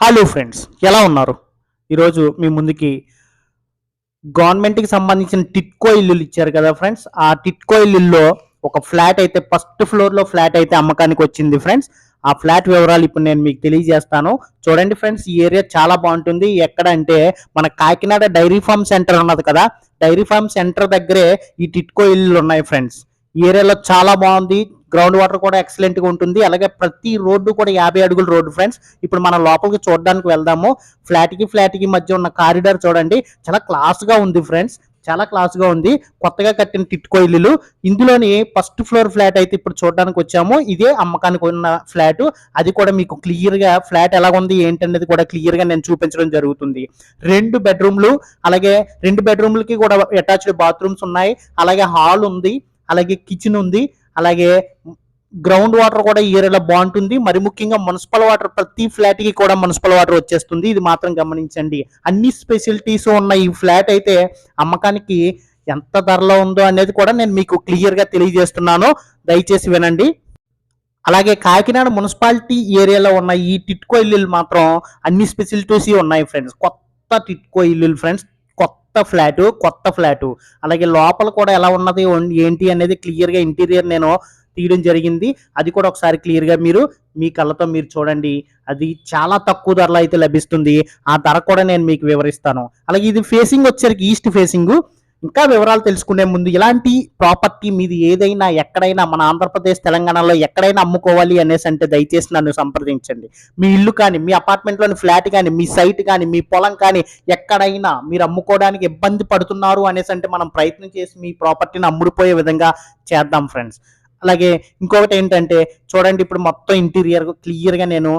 Hello friends ఎలా ఉన్నారు? ఈరోజు మీ ముందుకి గవర్నమెంట్కి సంబంధించిన టిట్కో ఇల్లులు ఇచ్చారు కదా ఫ్రెండ్స్ ఆ టిట్కో ఇల్లుల్లో ఒక ఫ్లాట్ అయితే ఫస్ట్ ఫ్లోర్లో ఫ్లాట్ అయితే అమ్మకానికి వచ్చింది ఫ్రెండ్స్ ఆ ఫ్లాట్ వివరాలు ఇప్పుడు నేను మీకు తెలియజేస్తాను. చూడండి ఫ్రెండ్స్ ఈ ఏరియా చాలా బాగుంటుంది. ఎక్కడ అంటే మన కాకినాడ డైరీ ఫార్మ్ సెంటర్ ఉన్నది కదా. డైరీ ఫార్మ్ సెంటర్ దగ్గరే ఈ టిట్కో ఇల్లులు ఉన్నాయి ఫ్రెండ్స్ ఈ ఏరియాలో చాలా బాగుంది. గ్రౌండ్ వాటర్ కూడా ఎక్సలెంట్గా ఉంటుంది. అలాగే ప్రతి రోడ్డు కూడా యాభై అడుగుల రోడ్డు ఫ్రెండ్స్ ఇప్పుడు మనం లోపలికి చూడడానికి వెళ్దాము. ఫ్లాట్కి ఫ్లాట్కి మధ్య ఉన్న కారిడార్ చూడండి. చాలా క్లాస్గా ఉంది ఫ్రెండ్స్ చాలా క్లాస్గా ఉంది. కొత్తగా కట్టిన టిట్కో ఇల్లులు. ఇందులోని ఫస్ట్ ఫ్లోర్ ఫ్లాట్ అయితే ఇప్పుడు చూడడానికి వచ్చాము. ఇదే అమ్మకానికి ఉన్న ఫ్లాట్ అది కూడా మీకు క్లియర్గా ఫ్లాట్ ఎలా ఉంది ఏంటనేది కూడా క్లియర్గా నేను చూపించడం జరుగుతుంది. రెండు బెడ్రూమ్లు అలాగే రెండు బెడ్రూమ్లకి కూడా అటాచ్డ్ బాత్రూమ్స్ ఉన్నాయి. అలాగే హాల్ ఉంది. అలాగే కిచెన్ ఉంది. అలాగే గ్రౌండ్ వాటర్ కూడా ఈ ఏరియాలో బాగుంటుంది. మరి ముఖ్యంగా మున్సిపల్ వాటర్ ప్రతి ఫ్లాట్కి కూడా మున్సిపల్ వాటర్ వచ్చేస్తుంది. ఇది మాత్రం గమనించండి. అన్ని స్పెషాలిటీస్ ఉన్న ఈ ఫ్లాట్ అయితే అమ్మకానికి ఎంత ధరలో ఉందో అనేది కూడా నేను మీకు క్లియర్గా తెలియజేస్తున్నాను. దయచేసి వినండి. అలాగే కాకినాడ మున్సిపాలిటీ ఏరియాలో ఉన్న ఈ టిట్కో ఇల్లులు మాత్రం అన్ని స్పెషాలిటీస్ ఉన్నాయి ఫ్రెండ్స్. కొత్త టిట్కో ఇల్లులు ఫ్రెండ్స్. కొత్త ఫ్లాటు కొత్త ఫ్లాటు. అలాగే లోపల కూడా ఎలా ఉన్నది ఏంటి అనేది క్లియర్గా ఇంటీరియర్ నేను తీయడం జరిగింది. అది కూడా ఒకసారి క్లియర్గా మీరు మీ కళ్ళతో మీరు చూడండి. అది చాలా తక్కువ ధరలో అయితే లభిస్తుంది. ఆ ధర కూడా నేను మీకు వివరిస్తాను. అలాగే ఇది ఫేసింగ్ వచ్చేసరికి ఈస్ట్ ఫేసింగ్. ఇంకా వివరాలు తెలుసుకునే ముందు ఇలాంటి ప్రాపర్టీ మీది ఏదైనా ఎక్కడైనా మన ఆంధ్రప్రదేశ్ తెలంగాణలో ఎక్కడైనా అమ్ముకోవాలి అనేసి అంటే దయచేసి నన్ను సంప్రదించండి. మీ ఇల్లు కానీ మీ అపార్ట్మెంట్లోని ఫ్లాట్ కానీ మీ సైట్ కానీ మీ పొలం కానీ ఎక్కడైనా మీరు అమ్ముకోవడానికి ఇబ్బంది పడుతున్నారు అనేసి అంటే మనం ప్రయత్నం చేసి మీ ప్రాపర్టీని అమ్ముడుపోయే విధంగా చేద్దాం ఫ్రెండ్స్ అలాగే ఇంకొకటి ఏంటంటే చూడండి ఇప్పుడు మొత్తం ఇంటీరియర్ క్లియర్గా నేను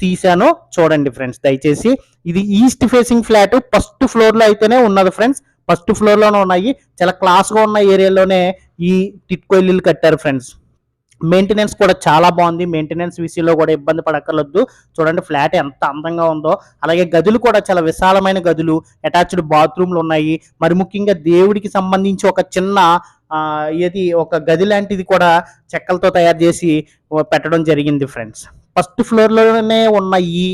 తీసాను చూడండి ఫ్రెండ్స్ దయచేసి ఇది ఈస్ట్ ఫేసింగ్ ఫ్లాట్ ఫస్ట్ ఫ్లోర్లో అయితేనే ఉన్నది ఫ్రెండ్స్ ఫస్ట్ ఫ్లోర్లోనే ఉన్నాయి. చాలా క్లాస్గా ఉన్న ఏరియాలోనే ఈ టిట్కో కట్టారు ఫ్రెండ్స్. మెయింటెనెన్స్ కూడా చాలా బాగుంది. మెయింటెనెన్స్ విషయంలో కూడా ఇబ్బంది పడక్కర్లొద్దు చూడండి ఫ్లాట్ ఎంత అందంగా ఉందో. అలాగే గదులు కూడా చాలా విశాలమైన గదులు అటాచ్డ్ బాత్రూమ్లు ఉన్నాయి. మరి ముఖ్యంగా దేవుడికి సంబంధించి ఒక చిన్న ఇది ఏది ఒక గది లాంటిది కూడా చెక్కలతో తయారు చేసి పెట్టడం జరిగింది ఫ్రెండ్స్. ఫస్ట్ ఫ్లోర్లోనే ఉన్న ఈ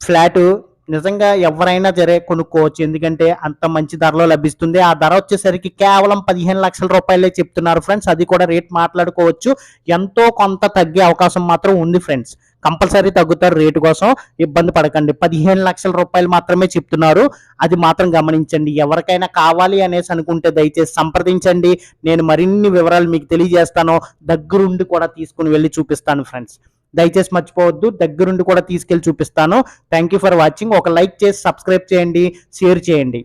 ఫ్లాటు నిజంగా ఎవరైనా సరే కొనుక్కోవచ్చు. ఎందుకంటే అంత మంచి ధరలో లభిస్తుంది. ఆ ధర వచ్చేసరికి కేవలం పదిహేను లక్షల రూపాయలే చెప్తున్నారు ఫ్రెండ్స్. అది కూడా రేట్ మాట్లాడుకోవచ్చు. ఎంతో కొంత తగ్గే అవకాశం మాత్రం ఉంది ఫ్రెండ్స్. కంపల్సరీ తగ్గుతారు రేటు కోసం. ఇబ్బంది పడకండి. పదిహేను లక్షల రూపాయలు మాత్రమే చెప్తున్నారు. అది మాత్రం గమనించండి. ఎవరికైనా కావాలి అనేసి అనుకుంటే దయచేసి సంప్రదించండి. నేను మరిన్ని వివరాలు మీకు తెలియజేస్తాను. దగ్గరుండి కూడా తీసుకుని వెళ్ళి చూపిస్తాను ఫ్రెండ్స్. దయచేసి మర్చిపోవద్దు. దగ్గరుండి కూడా తీసుకెళ్ళి చూపిస్తాను. థ్యాంక్ యూ ఫర్ వాచింగ్ ఒక లైక్ చేసి సబ్స్క్రైబ్ చేయండి. షేర్ చేయండి.